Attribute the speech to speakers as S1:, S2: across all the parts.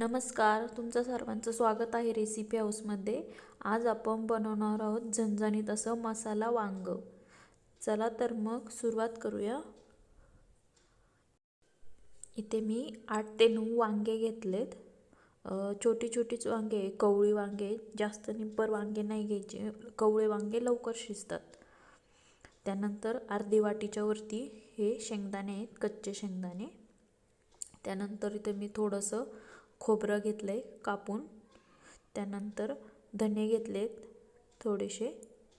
S1: नमस्कार तुमचं सर्वांचं स्वागत आहे रेसिपी हाऊसमध्ये आज आपण बनवणार आहोत झणझणीत असं मसाला वांग. चला तर मग सुरुवात करूया. इथे मी आठ ते नऊ वांगे घेतलेत. छोटी छोटीच वांगे कवळी वांगे जास्त निब्बर वांगे नाही घ्यायचे. कवळे वांगे लवकर शिजतात. त्यानंतर अर्धी वाटीच्या वरती हे शेंगदाणे आहेत कच्चे शेंगदाणे. त्यानंतर इथे मी थोडंसं खोबरं घेतलं आहे कापून. त्यानंतर धने घेतले आहेत थोडेसे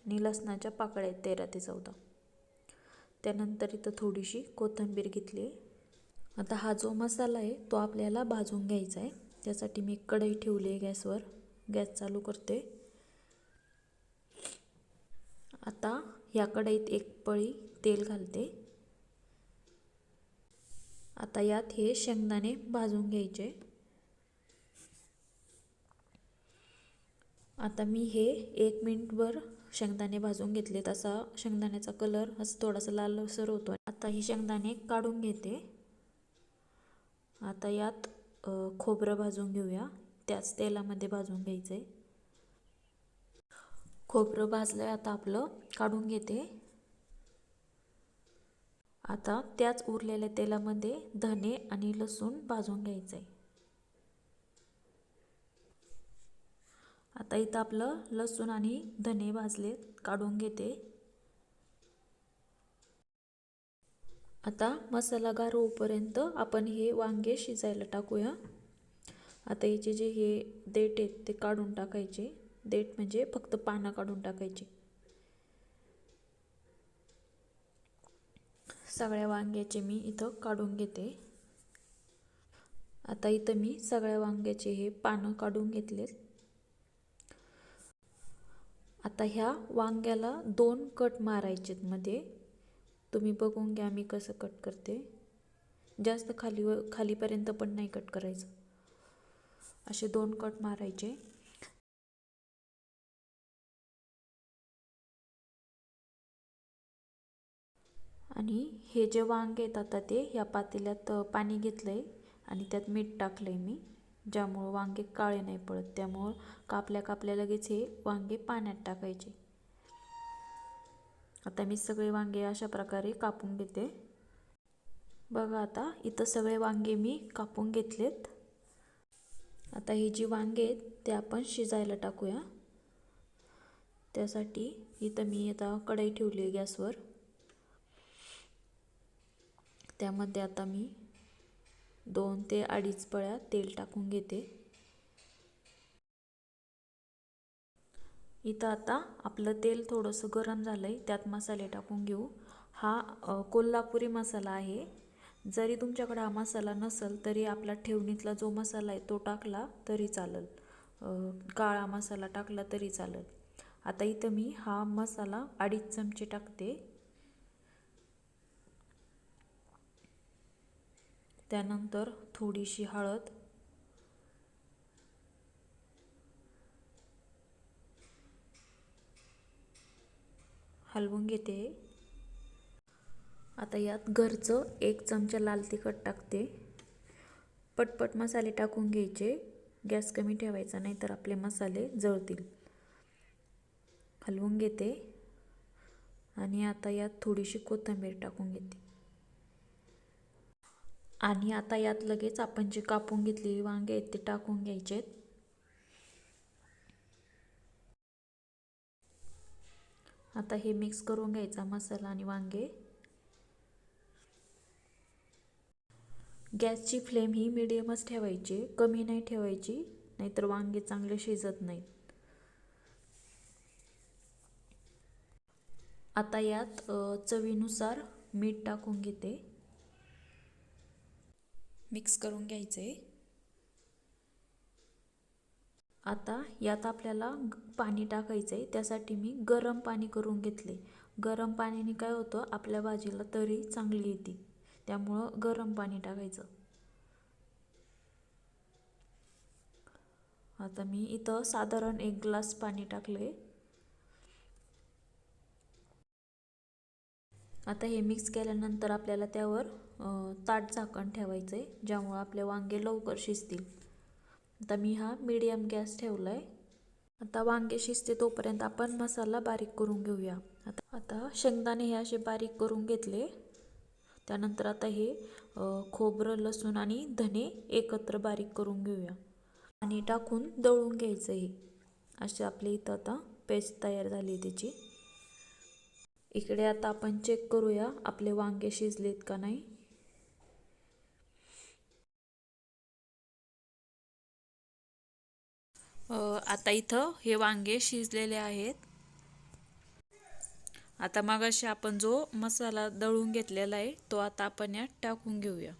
S1: आणि लसणाच्या पाकळ्या आहेत तेरा ते चौदा. त्यानंतर इथं थोडीशी कोथिंबीर घेतली. आहे आता हा जो मसाला आहे तो आपल्याला भाजून घ्यायचा आहे. त्यासाठी मी कढई ठेवली आहे गॅसवर. गॅस चालू करते. आता या कढईत एक पळी तेल घालते. आता यात हे शेंगदाणे भाजून घ्यायचे. आता मी हे एक मिनिटभर शेंगदाणे भाजून घेतले तसा शेंगदाण्याचा कलर असं थोडासा लालसर होतो आता ही शेंगदाणे काढून घेते. आता यात खोबरं भाजून घेऊया. त्याच तेलामध्ये भाजून घ्यायचं. आहे खोबरं भाजलं आहे आता आपलं. काढून घेते. आता त्याच उरलेल्या तेलामध्ये धने आणि लसूण भाजून घ्यायचं आहे आता इथं आपलं लसूण आणि धने भाजले काढून घेते. आता मसाला गार होईपर्यंत आपण हे वांगे शिजायला टाकूया. आता याचे जे हे देठ आहेत ते काढून टाकायचे. देठ म्हणजे फक्त पानं काढून टाकायचे. सगळ्या वांग्याचे मी इथं काढून घेते. आता इथं मी सगळ्या वांग्याचे हे पानं काढून घेतलेत. आता ह्या वांग्याला दोन कट मारायचेत मध्ये. तुम्ही बघून घ्या मी कसं कट करते. जास्त खाली खालीपर्यंत पण नाही कट करायचं. असे दोन कट मारायचे. आणि हे जे वांगे आहेत आता ते ह्या पातेल्यात पाणी घेतलं आहे आणि त्यात मीठ टाकलं आहे मी. ज्यामुळं वांगे काळे नाही पडत त्यामुळं कापल्या कापल्या लगेच हे वांगे पाण्यात टाकायचे. आता मी सगळे वांगे अशा प्रकारे कापून घेते. बघा आता इथं सगळे वांगे मी कापून घेतलेत. आता ही जी वांगे आहेत ते आपण शिजायला टाकूया. त्यासाठी इथं मी आता कढई ठेवली आहे गॅसवर. त्यामध्ये आता मी दोन ते अडीच पळ्या तेल टाकून घेते. इथं आता आपलं तेल थोडंसं गरम झालं आहे त्यात मसाले टाकून घेऊ. हा कोल्हापुरी मसाला आहे. जरी तुमच्याकडे हा मसाला नसेल तरी आपला ठेवणीतला जो मसाला आहे तो टाकला तरी चालेल. काळा मसाला टाकला तरी चालेल. आता इथं मी हा मसाला अडीच चमचे टाकते. त्यानंतर थोडीशी हळद. हलवून घेते. आता यात घरचं एक चमचा लाल तिखट टाकते. पटपट मसाले टाकून घ्यायचे. गॅस कमी ठेवायचा नाही तर आपले मसाले जळतील. हलवून घेते. आणि आता यात थोडीशी कोथिंबीर टाकून घेते. आणि आता यात लगेच आपण जे कापून घेतलेली वांगे आहेत ते टाकून घ्यायचे आता हे मिक्स करून घ्यायचा मसाला आणि वांगे. गॅसची फ्लेम ही मिडियमच ठेवायची कमी नाही ठेवायची नाहीतर वांगे चांगले शिजत नाहीत. आता यात चवीनुसार मीठ टाकून घेते. मिक्स करून घ्यायचे. आता यात आपल्याला पाणी टाकायचं आहे त्यासाठी मी गरम पाणी करून घेतले. गरम पाण्याने काय होतं आपल्या भाजीला तरी चांगली येते. त्यामुळं गरम पाणी टाकायचं. आता मी इथं साधारण एक ग्लास पाणी टाकले आता हे मिक्स केल्यानंतर आपल्याला त्यावर ताट झाकण ठेवायचं आहे ज्यामुळं आपले वांगे लवकर शिजतील. आता मी हा मीडियम गॅस ठेवला आहे आता वांगे शिजते तोपर्यंत आपण मसाला बारीक करून घेऊया. आता आता शेंगदाणे हे असे बारीक करून घेतले. त्यानंतर आता हे खोबरं लसूण आणि धने एकत्र बारीक करून घेऊया. आणि टाकून दळून घ्यायचं हे. असे आपल्या इथं आता पेस्ट तयार झाली आहे त्याची. इकडे आता आपण चेक करूया आपले वांगे शिजलेत का नाही. आता इथं हे वांगे शिजलेले आहेत. आता मगाशी आपण जो मसाला दळून घेतलेला आहे तो आता आपण यात टाकून घेऊया.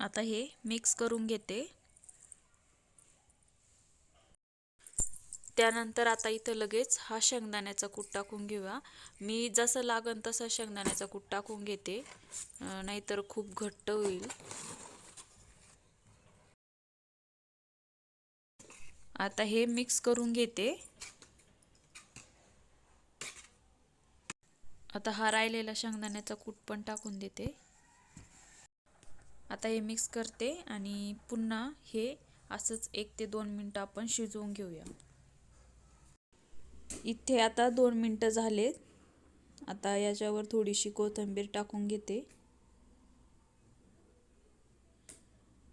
S1: आता हे मिक्स करून घेते. त्यानंतर आता इथं लगेच हा शेंगदाण्याचा कूट टाकून घेऊया. मी जसं लागन तसं शेंगदाण्याचा कूट टाकून घेते. नाहीतर खूप घट्ट होईल. आता हे मिक्स करून घेते. आता हा राहिलेला शेंगदाण्याचा कूट पण टाकून देते. आता हे मिक्स करते आणि पुन्हा हे असंच एक ते दोन मिनटं आपण शिजवून घेऊया. इथे आता दोन मिनटं झालेत. आता याच्यावर थोडीशी कोथिंबीर टाकून घेते.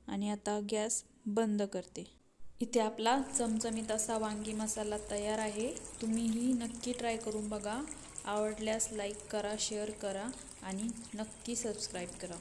S1: आणि आता गॅस बंद करते. इथे आपला चमचमीत असा वांगी मसाला तयार आहे. तुम्हीही नक्की ट्राय करून बघा. आवडल्यास लाईक करा शेअर करा आणि नक्की सबस्क्राईब करा.